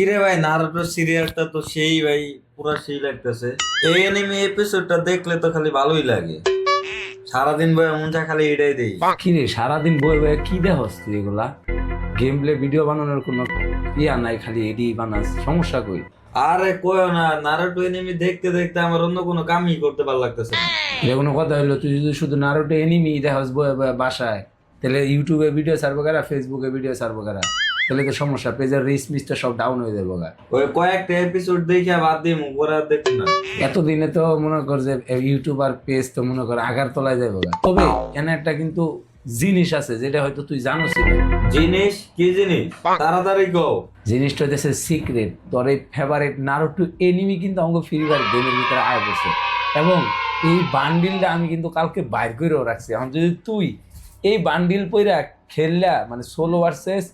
কিরে ভাই নারুটো সিরিয়ালটা তো সেই ভাই পুরা সেই লাগতেছে। এই এনিমে এপিসোডটা দেখলে তো খালি ভালোই লাগে। সারাদিন ভাই মন চা খালি এটাই দেই। কিরে সারাদিন বই বই কি দেহস তুই এগুলা? গেম প্লে ভিডিও বানানোর কোনো ইয়া নাই খালি এডি বানাস সমস্যা কই? আরে কয়ও না নারুটো এনিমে দেখতে দেখতে আমার অন্য কোনো কামই করতে ভালো লাগতেছে না। যে কোনো কথা হইল তুই যদি শুধু নারোটে এনিমি দেহস বই বই বাসায় তাহলে ইউটিউবে ভিডিও ছাড়বো কারা ফেসবুকে ভিডিও ছাড়বো কারা? তাহলে তো সমস্যা পেজের রিচ মিচটা সব ডাউন হয়ে যাব গা। ওই কয়েকটা এপিসোড দেখে বাদ দিই পরে আর দেখি না। এতদিনে তো মনে কর যে ইউটিউবার পেজ তো মনে কর আগার তলায় যাব গা। তবে এখানে একটা কিন্তু জিনিস আছে যেটা হয়তো তুই জানোস জিনিস? কি জিনিস? তাড়াতাড়ি গো জিনিসটা হচ্ছে সিক্রেট তোর এই ফেভারিট নারুটু এনিমি কিন্তু আমাকে ফ্রি ফায়ার গেমের ভিতরে আয় বসে এবং এই বান্ডিলটা আমি কিন্তু কালকে বাইর করেও রাখছি। এখন যদি তুই এই বান্ডিল পইরা খেললা মানে ষোলো ভার্সেস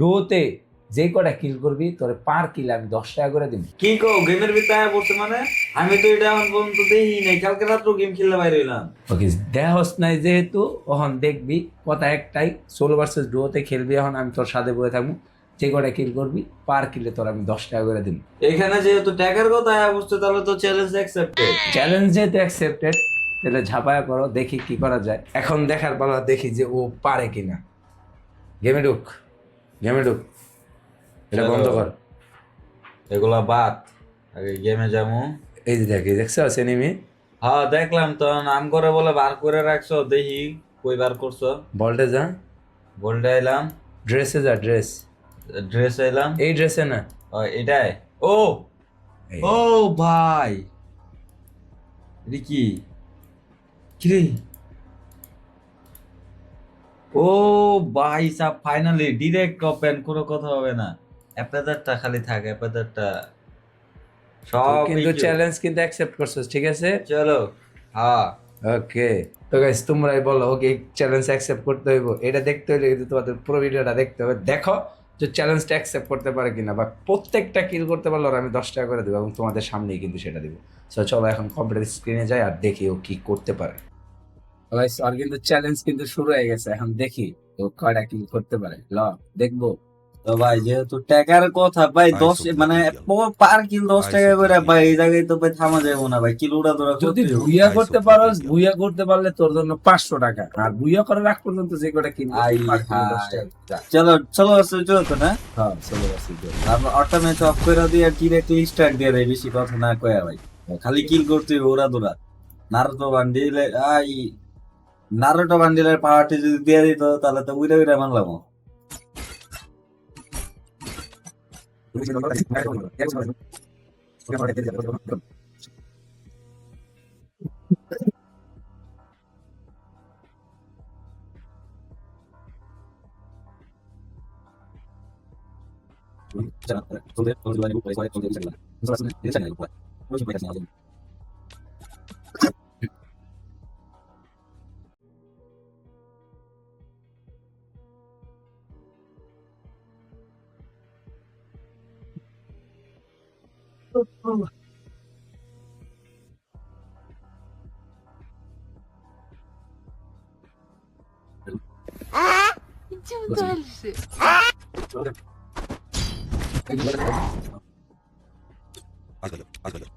ডোতে যে কটা কিল করবি তোর পার কিল আমি দশ টাকা করে দিবি। কি কো গেমের ভিতরে পড়ছে মানে? আমি তো এটা এখন পর্যন্ত দেখি নাই কালকে রাত্র গেম খেলতে বাইরে হইলাম। ওকে দেহস নাই যেহেতু ওখন দেখবি কথা একটাই ষোলো ভার্সেস ডোতে খেলবি এখন আমি তোর সাথে বয়ে থাকব। যে কটা কিল করবি পার কিলে তোর আমি দশ টাকা করে দিবি। এখানে যেহেতু ট্যাগের কথা পড়ছে তাহলে তো চ্যালেঞ্জ অ্যাকসেপ্টেড চ্যালেঞ্জ যেহেতু অ্যাকসেপ্টেড তাহলে ঝাপায়া করো দেখি কি করা যায়। এখন দেখার পালা দেখি যে ও পারে কিনা। গেমে ঢুক। গেমে ঢুক। এটা বন্ধ কর। এগুলা বাদ। আগে গেমে যাব। এই যে দেখ দেখছ সিনেমি হ্যাঁ দেখলাম তো। নাম করে বলে বার করে রাখছো দেখি কই বার করছ। বলটে যা। গোল্ডে এলাম ড্রেসে যা ড্রেস ড্রেস এলাম এই ড্রেসে না। ও, এটাই। ও! ও ভাই! রিকি কি? কিরে? ও ভাই সাহ ফাইনালি ডিরেক্ট ওপেন কোনো কথা হবে না। অ্যাপেদারটা খালি থাকে অ্যাপেদারটা। সব কিন্তু চ্যালেঞ্জ কিন্তু অ্যাকসেপ্ট করছিস ঠিক আছে? চলো হ্যাঁ ওকে তো গাইস তোমরাই বলো ওকে চ্যালেঞ্জ অ্যাকসেপ্ট করতে হইব। এটা দেখতে হলে কিন্তু তোমাদের পুরো ভিডিওটা দেখতে হবে। দেখো যে চ্যালেঞ্জটা অ্যাকসেপ্ট করতে পারে কিনা বা প্রত্যেকটা কিল করতে পারলে আমি দশ টাকা করে দেবো এবং তোমাদের সামনেই কিন্তু সেটা দেবো। সো চলো এখন কম্পিউটার স্ক্রিনে যাই আর দেখি ও কি করতে পারে। গাইস আর কিন্তু চ্যালেঞ্জ কিন্তু শুরু হয়ে গেছে। এখন দেখি ও কয়টা কিল করতে পারে। ল দেখব। তো ভাই যেহেতু টাকার কথা ভাই দশ মানে পার কিল দশ টাকা করে ভাই এই জায়গায় তো ভাই থামা যাব না ভাই। কিলোটা ধরা যদি। ভুইয়া করতে পারো। ভুইয়া করতে পারলে তোর জন্য পাঁচশো টাকা। আর ভুইয়া করার আগ পর্যন্ত যে কটা কিল কিলো চলো চলো আসলে চলো তো না? হ্যাঁ চলে গেছি তারপর অটোমেট অফ করে দিয়ে ডিরেক্টলি স্টার্ট দিয়ে দেয় বেশি কথা না কয়া ভাই। খালি কিল করতে ওরা দোরা নারুটো বান্ডিলে আই নারুটো বান্ডিলের পাওয়ারটি যদি দিয়ে দিত তাহলে তো উইরা উইরা বাংলাম 이쯤부터 할 수. 안 걸려 안 걸려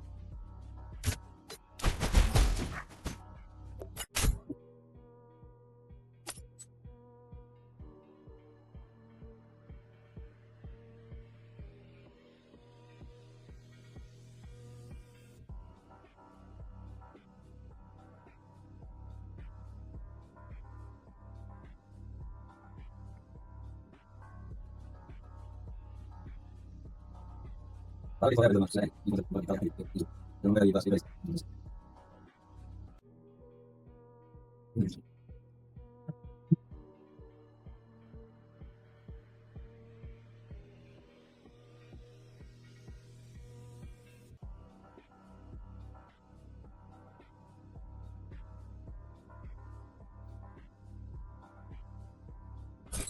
Saya tidak bisa número de invasores.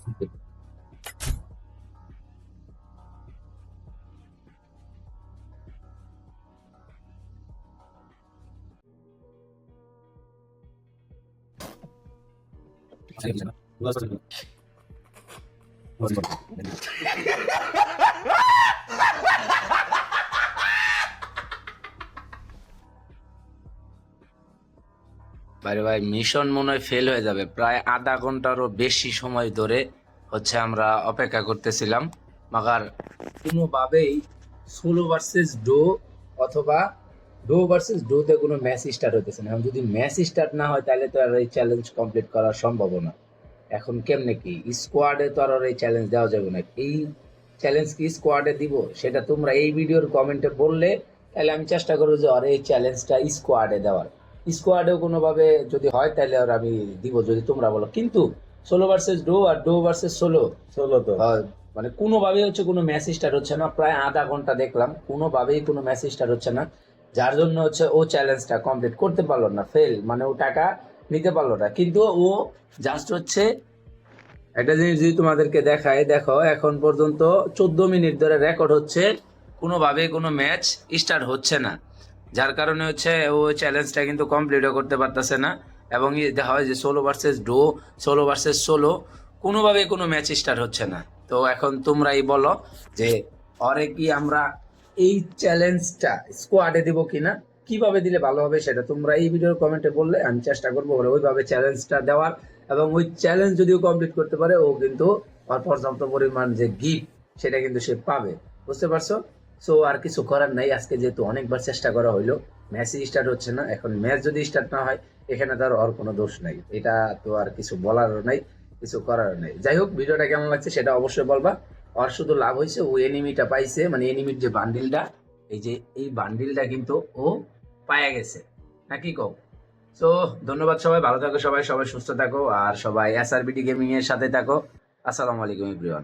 Thank you. ভাই ভাই মিশন মনে হয় ফেল হয়ে যাবে। প্রায় আধা ঘন্টারও বেশি সময় ধরে হচ্ছে আমরা অপেক্ষা করতেছিলাম। মাগার কোনোভাবেই সোলো ভার্সেস ডো অথবা ডো ভার্সেস ডোতে কোনো ম্যাচ স্টার্ট হইতেছে না। এখন যদি ম্যাচ স্টার্ট না হয় তাহলে তো আর এই চ্যালেঞ্জ কমপ্লিট করা সম্ভব না। এখন কেমনে কি? স্কোয়াডে তো আর এই চ্যালেঞ্জ দেওয়া যাবে না। এই চ্যালেঞ্জ কি স্কোয়াডে দিব? সেটা তোমরা এই ভিডিওর কমেন্টে বললে তাহলে আমি চেষ্টা করব যে আর এই চ্যালেঞ্জটা স্কোয়াডে দেওয়ার। স্কোয়াডেও কোনোভাবে যদি হয় তাহলে আর আমি দিব যদি তোমরা বলো। কিন্তু ষোলো ভার্সেস ডো আর ডো ভার্সেস ষোলো চলো তো। মানে কোনোভাবেই হচ্ছে কোনো ম্যাচ স্টার্ট হচ্ছে না। প্রায় আধা ঘণ্টা দেখলাম কোনোভাবেই কোনো ম্যাচ স্টার্ট হচ্ছে না। যার জন্য হচ্ছে ও চ্যালেঞ্জটা কমপ্লিট করতে পারল না ফেল মানে ও টাকা নিতে পারল না। কিন্তু ও জাস্ট হচ্ছে একটা জিনিস যদি তোমাদেরকে দেখায়, দেখো, এখন পর্যন্ত চোদ্দ মিনিট ধরে রেকর্ড হচ্ছে, কোনোভাবে কোনো ম্যাচ স্টার্ট হচ্ছে না। যার কারণে হচ্ছে ও চ্যালেঞ্জটা কিন্তু কমপ্লিটও করতে পারতেছে না এবং দেখা হয় যে ষোলো ভার্সেস ডো ষোলো ভার্সেস ষোলো কোনোভাবে কোনো ম্যাচ স্টার্ট হচ্ছে না। তো এখন তোমরাই বলো যে অরে কি আমরা এই চ্যালেঞ্জটা স্কোয়াডে দিব কিনা, কীভাবে দিলে ভালো হবে সেটা তোমরা এই ভিডিওর কমেন্টে বললে, আমি চেষ্টা করব ওইভাবে চ্যালেঞ্জটা দেওয়ার এবং ওই চ্যালেঞ্জ যদিও কমপ্লিট করতে পারে, ও কিন্তু ওর পর্যাপ্ত পরিমাণ যে গিফট সেটা কিন্তু সে পাবে। বুঝতে পারছ? সো আর কিছু করার নাই, আজকে যেহেতু অনেকবার চেষ্টা করা হইল ম্যাচই স্টার্ট হচ্ছে না, এখন ম্যাচ যদি স্টার্ট না হয়, এখানে তার আর কোনো দোষ নাই। এটা তো আর কিছু বলারও নাই, কিছু করার নাই। যাই হোক ভিডিওটা কেমন লাগছে সেটা অবশ্যই বলবা। ওর শুধু লাভ হয়েছে, ও এনিমিটা পাইছে মানে এনিমির যে বান্ডিলটা এই যে এই বান্ডিলটা কিন্তু ও পায়া গেছে। নাকি কও? সো ধন্যবাদ সবাই, ভালো থাকো সবাই সবাই সুস্থ থাকো, আর সবাই এসআরবিডি গেমিং এর সাথে থাকো। আসসালামু আলাইকুম এভরিওয়ান